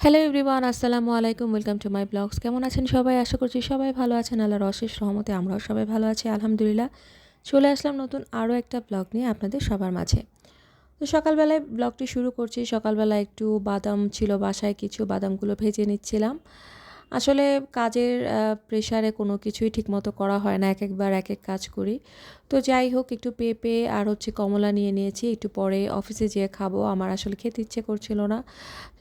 Hello everyone আসসালামু আলাইকুম welcome to my blogs কেমন আছেন সবাই? আশা করছি সবাই ভালো আছেন। আল্লাহর অশেষ রহমতে আমরাও সবাই ভালো আছি, আলহামদুলিল্লাহ। চলে আসলাম নতুন আরও একটা ব্লগ নিয়ে আপনাদের সবার মাঝে। তো সকালবেলায় ব্লগটি শুরু করছি। সকালবেলা একটু বাদাম ছিল বাসায়, কিছু বাদামগুলো ভেজে নিচ্ছিলাম। আসলে কাজের প্রেশারে কোনো কিছুই ঠিকমতো করা হয় না এক একবার এক এক কাজ করি। তো যাই হোক একটু পেঁপে আর হচ্ছে কমলা নিয়ে নিয়েছি একটু পরে অফিসে যেয়ে খাব। আমার আসলে খেতে ইচ্ছে করছিল না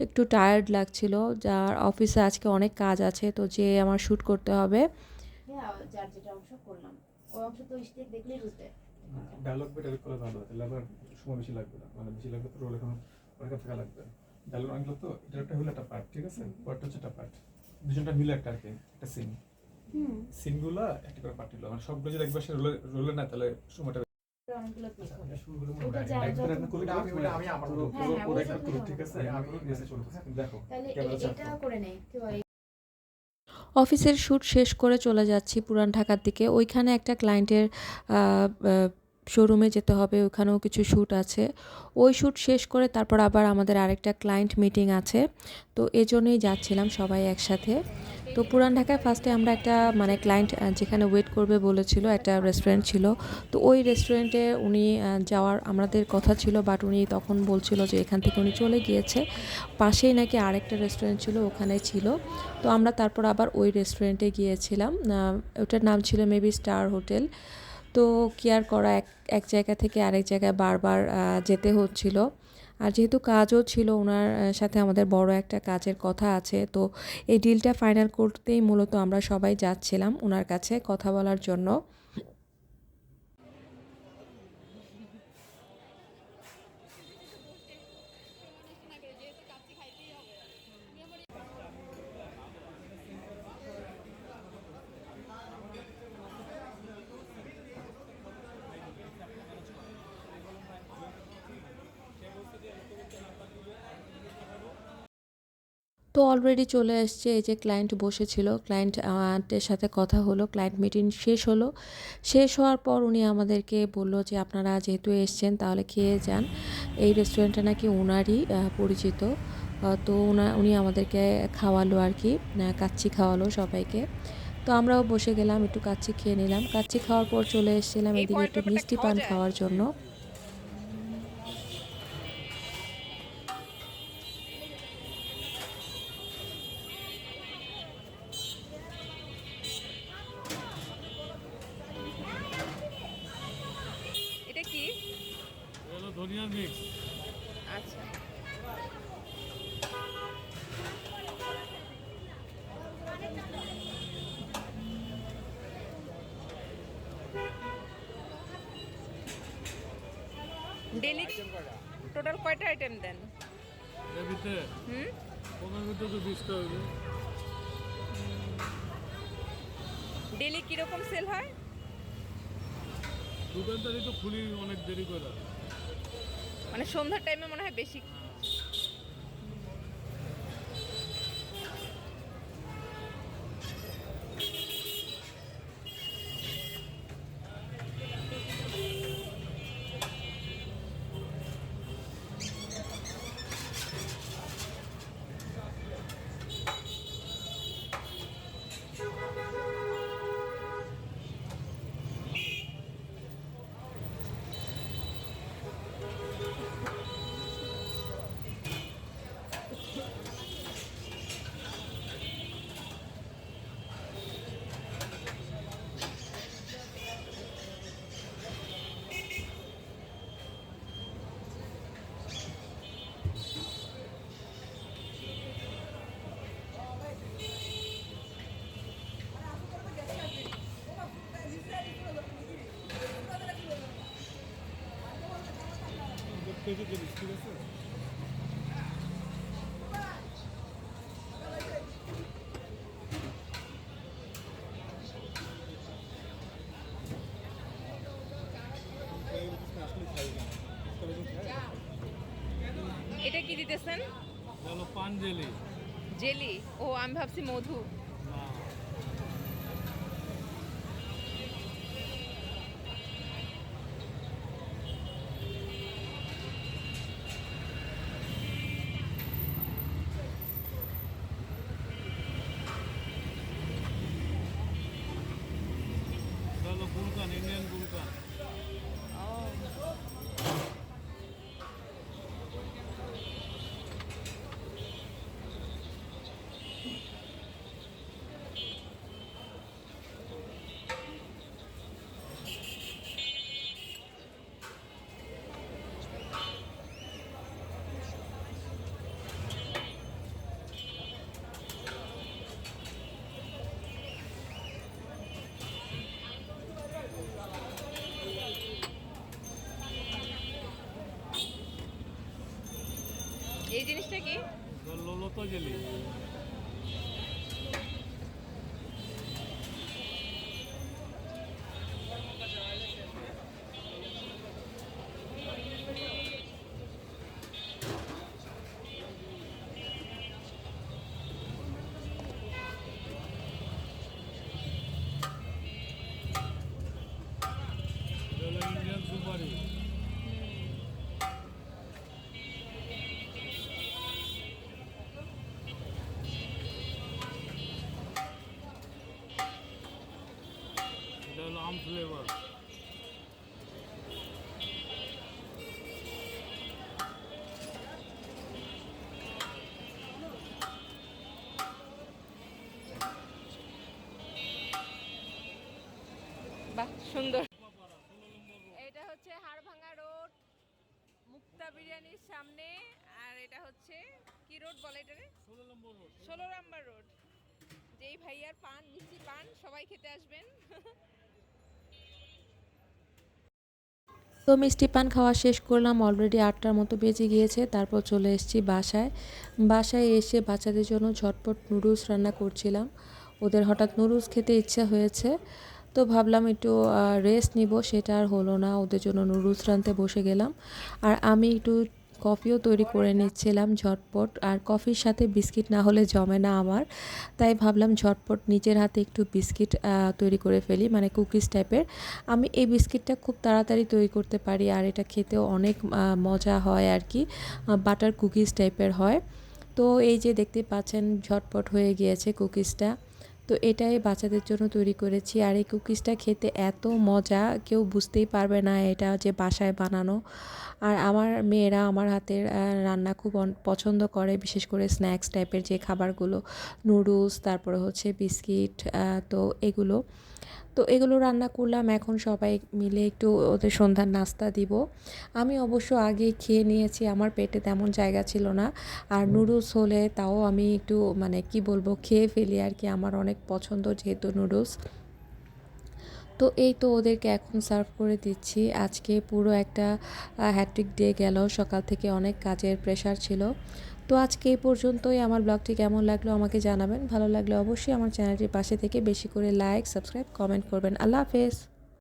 একটু টায়ার্ড লাগছিল। যার অফিসে আজকে অনেক কাজ আছে তো যে আমার শ্যুট করতে হবে। হ্যাঁ যার যেটা অংশ করলাম। ওই অংশ তো স্টেক দেখলেই বুঝতে ডায়লগ বা ডায়লগ করা ভালো তাহলে আবার সময় বেশি লাগবে না। মানে বেশি লাগবে তো রোল এখন অনেক থাকা লাগবে। ডায়লগ অনেকগুলো তো এটা একটা হলো একটা পার্ট ঠিক আছে? হচ্ছে একটা পার্ট দুজনটা মিলে একটা আর কি একটা সিন হুম। সিনগুলো একটা করে পার্ট হলো মানে সবগুলো যদি একবার সে রোলে রোলে না তাহলে সময়টা অফিসের শ্যুট শেষ করে চলে যাচ্ছি পুরান ঢাকার দিকে। ওইখানে একটা ক্লায়েন্টের শোরুমে যেতে হবে, ওখানেও কিছু শ্যুট আছে। ওই শ্যুট শেষ করে তারপর আবার আমাদের আরেকটা ক্লায়েন্ট মিটিং আছে। তো এজন্যই যাচ্ছিলাম সবাই একসাথে। তো পুরান ঢাকায় ফার্স্টে আমরা একটা মানে ক্লায়েন্ট যেখানে ওয়েট করবে বলেছিল, একটা রেস্টুরেন্ট ছিল। তো ওই রেস্টুরেন্টে উনি যাওয়ার আমাদের কথা ছিল বাট উনি তখন বলছিল যে এখান থেকে উনি চলে গিয়েছে। পাশেই নাকি আরেকটা রেস্টুরেন্ট ছিল, ওখানে ছিল। তো আমরা তারপর আবার ওই রেস্টুরেন্টে গিয়েছিলাম। ওটার নাম ছিল মেবি স্টার হোটেল তো কি আর করা? এক এক জায়গা থেকে আরেক জায়গায় বারবার যেতে হচ্ছিল। আর যেহেতু কাজও ছিল ওনার সাথে আমাদের বড় একটা কাজের কথা আছে, তো এই ডিলটা ফাইনাল করতেই মূলত আমরা সবাই যাচ্ছিলাম ওনার কাছে কথা বলার জন্য। তো অলরেডি চলে এসছে এই যে ক্লায়েন্ট বসেছিল ক্লায়েন্ট আন্টের সাথে কথা হলো ক্লায়েন্ট মিটিং শেষ হলো। শেষ হওয়ার পর উনি আমাদেরকে বলল যে আপনারা যেহেতু এসছেন তাহলে খেয়ে যান। এই রেস্টুরেন্টটা নাকি ওনারই পরিচিত। তো ওনা উনি আমাদেরকে খাওয়ালো আর কি কাচ্চি খাওয়ালো সবাইকে। তো আমরাও বসে গেলাম একটু কাচ্চি খেয়ে নিলাম। কাচ্চি খাওয়ার পর চলে এসেছিলাম এদিকে একটু মিষ্টি পান খাওয়ার জন্য। হলো ধনিয়ার মিক্স আচ্ছা। ডেলি টোটাল কয়টা আইটেম দেন? এর ভিতরে হুম? পনেরো ভিতরে তো বিশটা হইবে ডেলি কীরকম সেল হয়? দোকানদারি তো খুলি অনেক দেরি করে। মানে সন্ধ্যার টাইমে মনে হয় বেশি। কেজি জিনিস ঠিক আছে এটা কি দিতেছেন জেলি। জেলি। ও আমি ভাবছি মধু। এই জিনিসটা কি? ললতা জেলি এটা ইন্ডিয়ান সুপারি এটা বাহ সুন্দর। এটা হচ্ছে হাড়ভাঙ্গা রোড মুক্তা বিরিয়ানির সামনে আর এটা হচ্ছে কি রোড বলে এটারে ষোলো নম্বর রোড। ষোলো নাম্বার রোড। যেই ভাইয়ার পান মিষ্টি পান সবাই খেতে আসবেন। তো মিষ্টি পান খাওয়া শেষ করলাম অলরেডি আটটার মতো বেজে গিয়েছে, তারপর চলে এসেছি বাসায়। বাসায় এসে বাচ্চাদের জন্য ঝটপট নুডলস রান্না করছিলাম। ওদের হঠাৎ নুডলস খেতে ইচ্ছা হয়েছে, তো ভাবলাম একটু রেস্ট নিব, সেটা আর হলো না, ওদের জন্য নুডলস রাঁধতে বসে গেলাম। আর আমি একটু কফিও তৈরি করে নিচ্ছিলাম ঝটপট, আর কফির সাথে বিস্কিট না হলে জমে না আমার। তাই ভাবলাম ঝটপট নিজের হাতে একটু বিস্কিট তৈরি করে ফেলি মানে কুকিজ টাইপের। আমি এই বিস্কিটটা খুব তাড়াতাড়ি তৈরি করতে পারি, আর এটা খেতেও অনেক মজা হয় আর কি বাটার কুকিজ টাইপের হয়। তো এই যে দেখতে পাচ্ছেন ঝটপট হয়ে গিয়েছে কুকিজটা। তো এটাই বাচ্চাদের জন্য তৈরি করেছি। আর এই কুকিজটা খেতে এত মজা, কেউ বুঝতেই পারবে না এটা যে বাসায় বানানো। আর আমার মেয়েরা আমার হাতের রান্না খুব পছন্দ করে, বিশেষ করে স্ন্যাক্স টাইপের যে খাবারগুলো, নুডলস, তারপরে হচ্ছে বিস্কিট তো এগুলো। তো এগুলো রান্না করলাম। এখন সবাই মিলে একটু ওদের সন্ধ্যার নাস্তা দিব। আমি অবশ্য আগে খেয়ে নিয়েছি আমার পেটে তেমন জায়গা ছিল না। আর নুডলস হলে তাও আমি একটু মানে কি বলব খেয়ে ফেলি আর কি আমার অনেক পছন্দ যেহেতু নুডলস। তো এই তো ওদেরকে এখন সার্ভ করে দিচ্ছি। আজকে পুরো একটা হ্যাট্রিক ডে গেল। সকাল থেকে অনেক কাজের প্রেশার ছিল। তো আজকে এই পর্যন্তই। আমার ব্লগটি কেমন লাগল আমাকে জানাবেন। ভালো লাগলে অবশ্যই আমার চ্যানেলটির পাশে থেকে বেশি করে লাইক সাবস্ক্রাইব কমেন্ট করবেন। আল্লাহ হাফেজ।